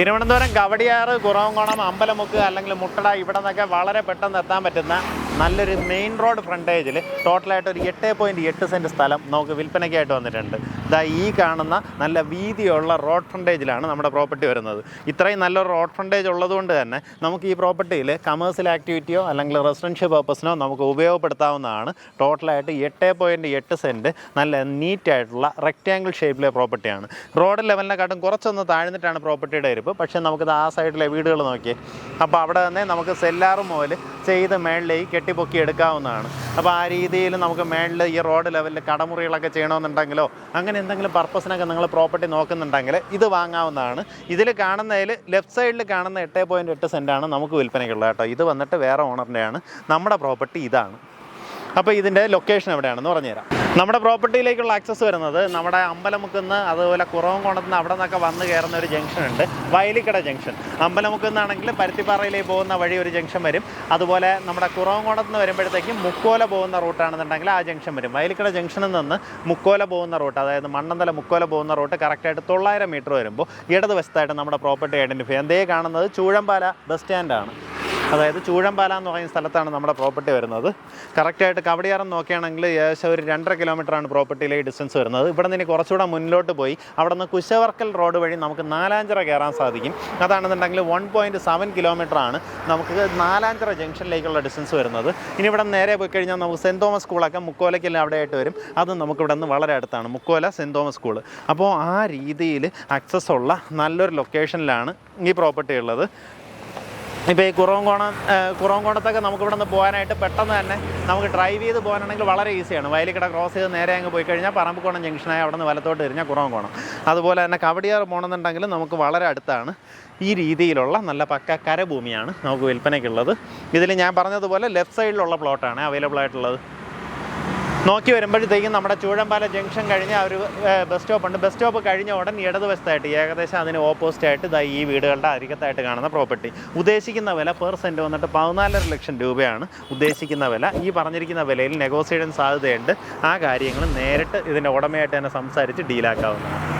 തിരുവനന്തപുരം കവടിയാറ് കുറവങ്കോണം അമ്പലമുക്ക് അല്ലെങ്കിൽ മുട്ടട ഇവിടെ നിന്നൊക്കെ വളരെ പെട്ടെന്ന് എത്താൻ പറ്റുന്ന നല്ലൊരു മെയിൻ റോഡ് ഫ്രണ്ടേജിൽ ടോട്ടലായിട്ട് ഒരു എട്ട് പോയിന്റ് എട്ട് സെന്റ് സ്ഥലം നമുക്ക് വിൽപ്പനയ്ക്കായിട്ട് വന്നിട്ടുണ്ട്. ഇതാ ഈ കാണുന്ന നല്ല വീതിയുള്ള റോഡ് ഫ്രണ്ടേജിലാണ് നമ്മുടെ പ്രോപ്പർട്ടി വരുന്നത്. ഇത്രയും നല്ലൊരു റോഡ് ഫ്രണ്ടേജ് ഉള്ളതുകൊണ്ട് തന്നെ നമുക്ക് ഈ പ്രോപ്പർട്ടിയിൽ കമേഴ്സ്യൽ ആക്ടിവിറ്റിയോ അല്ലെങ്കിൽ റെസിഡൻഷ്യൽ പർപ്പസിനോ നമുക്ക് ഉപയോഗപ്പെടുത്താവുന്നതാണ്. ടോട്ടലായിട്ട് എട്ട് പോയിന്റ് എട്ട് സെന്റ് നല്ല നീറ്റായിട്ടുള്ള റെക്റ്റാങ്കിൾ ഷേപ്പിലെ പ്രോപ്പർട്ടിയാണ് റോഡ് ലെവലിനെക്കാട്ടും കുറച്ചൊന്ന് താഴ്ന്നിട്ടാണ് പ്രോപ്പർട്ടിയുടെ ഇരിപ്പ്. പക്ഷേ നമുക്കിത് ആ സൈഡിലെ വീടുകൾ നോക്കി. അപ്പോൾ അവിടെ തന്നെ നമുക്ക് സെല്ലാറും മുതൽ ചെയ്ത് മേളിലേക്ക് കെട്ടിപ്പൊക്കി എടുക്കാവുന്നതാണ്. അപ്പോൾ ആ രീതിയിൽ നമുക്ക് മേളിൽ ഈ റോഡ് ലെവലിൽ കടമുറികളൊക്കെ ചെയ്യണമെന്നുണ്ടെങ്കിലോ അങ്ങനെ എന്തെങ്കിലും പർപ്പസിനൊക്കെ നിങ്ങൾ പ്രോപ്പർട്ടി നോക്കുന്നുണ്ടെങ്കിൽ ഇത് വാങ്ങാവുന്നതാണ്. ഇതിൽ കാണുന്നതിൽ ലെഫ്റ്റ് സൈഡിൽ കാണുന്ന എട്ട് പോയിന്റ് എട്ട് സെന്റാണ് നമുക്ക് വിൽപ്പനയ്ക്കുള്ളത് കേട്ടോ. ഇത് വന്നിട്ട് വേറെ ഓണറിന്റെയാണ്. നമ്മുടെ പ്രോപ്പർട്ടി ഇതാണ്. അപ്പോൾ ഇതിന്റെ ലൊക്കേഷൻ എവിടെയാണെന്ന് പറഞ്ഞുതരാം. നമ്മുടെ പ്രോപ്പർട്ടിയിലേക്കുള്ള ആക്സസ് വരുന്നത് നമ്മുടെ അമ്പലമുക്കുന്ന് അതുപോലെ കുറവംകോണത്തുനിന്ന് അവിടെ നിന്നൊക്കെ വന്ന് കയറുന്ന ഒരു ജംഗ്ഷൻ ഉണ്ട്. വയലിക്കട ജംഗ്ഷൻ അമ്പലമുക്കുന്നാണെങ്കിൽ പരുത്തിപ്പാറയിലേക്ക് പോകുന്ന വഴി ഒരു ജംഗ്ഷൻ വരും. അതുപോലെ നമ്മുടെ കുറവും നിന്ന് വരുമ്പോഴത്തേക്കും മുക്കോല പോകുന്ന റൂട്ടാണെന്നുണ്ടെങ്കിൽ ആ ജംഗ്ഷൻ വരും. വയലിക്കട ജംഗ്ഷനിൽ നിന്ന് മുക്കോല പോകുന്ന റൂട്ട് അതായത് മണ്ണന്തല മുക്കോല പോകുന്ന റൂട്ട് കറക്റ്റായിട്ട് തൊള്ളായിരം മീറ്റർ വരുമ്പോൾ ഇടതുവശത്തായിട്ട് നമ്മുടെ പ്രോപ്പർട്ടി ഐഡന്റിഫൈ എന്തേ കാണുന്നത് ചൂഴമ്പാല ബസ് സ്റ്റാൻഡാണ് അതായത് ചൂഴമ്പാല എന്ന് പറയുന്ന സ്ഥലത്താണ് നമ്മുടെ പ്രോപ്പർട്ടി വരുന്നത്. കറക്റ്റായിട്ട് കവടിയാറം നോക്കുകയാണെങ്കിൽ ഏകദേശം ഒരു രണ്ടര കിലോമീറ്ററാണ് പ്രോപ്പർട്ടിയിലെ ഡിസ്റ്റൻസ് വരുന്നത്. ഇവിടെ നിന്ന് കുറച്ചുകൂടെ മുന്നിലോട്ട് പോയി അവിടെ നിന്ന് കുശവർക്കൽ റോഡ് വഴി നമുക്ക് നാലാഞ്ചിറ കയറാൻ സാധിക്കും. അതാണെന്നുണ്ടെങ്കിൽ വൺ പോയിന്റ് സെവൻ കിലോമീറ്ററാണ് നമുക്ക് നാലാഞ്ചിറ ജംഗ്ഷനിലേക്കുള്ള ഡിസ്റ്റൻസ് വരുന്നത്. ഇനി ഇവിടെ നേരെ പോയി കഴിഞ്ഞാൽ നമുക്ക് സെന്റ് തോമസ് സ്കൂളൊക്കെ മുക്കോലയ്ക്കെല്ലാം അവിടെ ആയിട്ട് വരും. അത് നമുക്ക് ഇവിടെ നിന്ന് വളരെ അടുത്താണ്. മുക്കോല സെന്റ് തോമസ് സ്കൂൾ അപ്പോൾ ആ രീതിയിൽ ആക്സസ് ഉള്ള നല്ലൊരു ലൊക്കേഷനിലാണ് ഈ പ്രോപ്പർട്ടി ഉള്ളത്. ഇപ്പോൾ ഈ കുറവംകോണം കുറവംകോണത്തൊക്കെ നമുക്ക് ഇവിടെ നിന്ന് പോകാനായിട്ട് പെട്ടെന്ന് തന്നെ നമുക്ക് ഡ്രൈവ് ചെയ്ത് പോകാനാണെങ്കിൽ വളരെ ഈസിയാണ് വയലിക്കട ക്രോസ് ചെയ്ത് നേരെ അങ്ങ് പോയി കഴിഞ്ഞാൽ പറമ്പുകോണം ജംഗ്ഷനായി അവിടെ നിന്ന് വലത്തോട്ട് തിരിഞ്ഞാൽ കുറവംകോണം അതുപോലെ തന്നെ കവടിയാർ പോകണമെന്നുണ്ടെങ്കിൽ നമുക്ക് വളരെ അടുത്താണ്. ഈ രീതിയിലുള്ള നല്ല പക്ക കരഭൂമിയാണ് നമുക്ക് വിൽപ്പനയ്ക്കുള്ളത്. ഇതിൽ ഞാൻ പറഞ്ഞതുപോലെ ലെഫ്റ്റ് സൈഡിലുള്ള പ്ലോട്ടാണ് അവൈലബിൾ ആയിട്ടുള്ളത്. നോക്കി വരുമ്പോഴത്തേക്കും നമ്മുടെ ചൂഴമ്പാല ജംഗ്ഷൻ കഴിഞ്ഞ ഒരു ബസ് സ്റ്റോപ്പ് ഉണ്ട്. ബസ് സ്റ്റോപ്പ് കഴിഞ്ഞ ഉടൻ ഇടതുവശത്തായിട്ട് ഏകദേശം അതിന് ഓപ്പോസിറ്റ് ആയിട്ട് ഇതാ ഈ വീടുകളുടെ അരികത്തായിട്ട് കാണുന്ന പ്രോപ്പർട്ടി. ഉദ്ദേശിക്കുന്ന വില പെർ സെന്റ് വന്നിട്ട് പതിനാലര ലക്ഷം രൂപയാണ്. ഉദ്ദേശിക്കുന്ന വില. ഈ പറഞ്ഞിരിക്കുന്ന വിലയിൽ നെഗോസിയേഷൻ സാധ്യതയുണ്ട്. ആ കാര്യങ്ങൾ നേരിട്ട് ഇതിന്റെ ഉടമയായിട്ട് തന്നെ സംസാരിച്ച് ഡീലാക്കാവുന്നതാണ്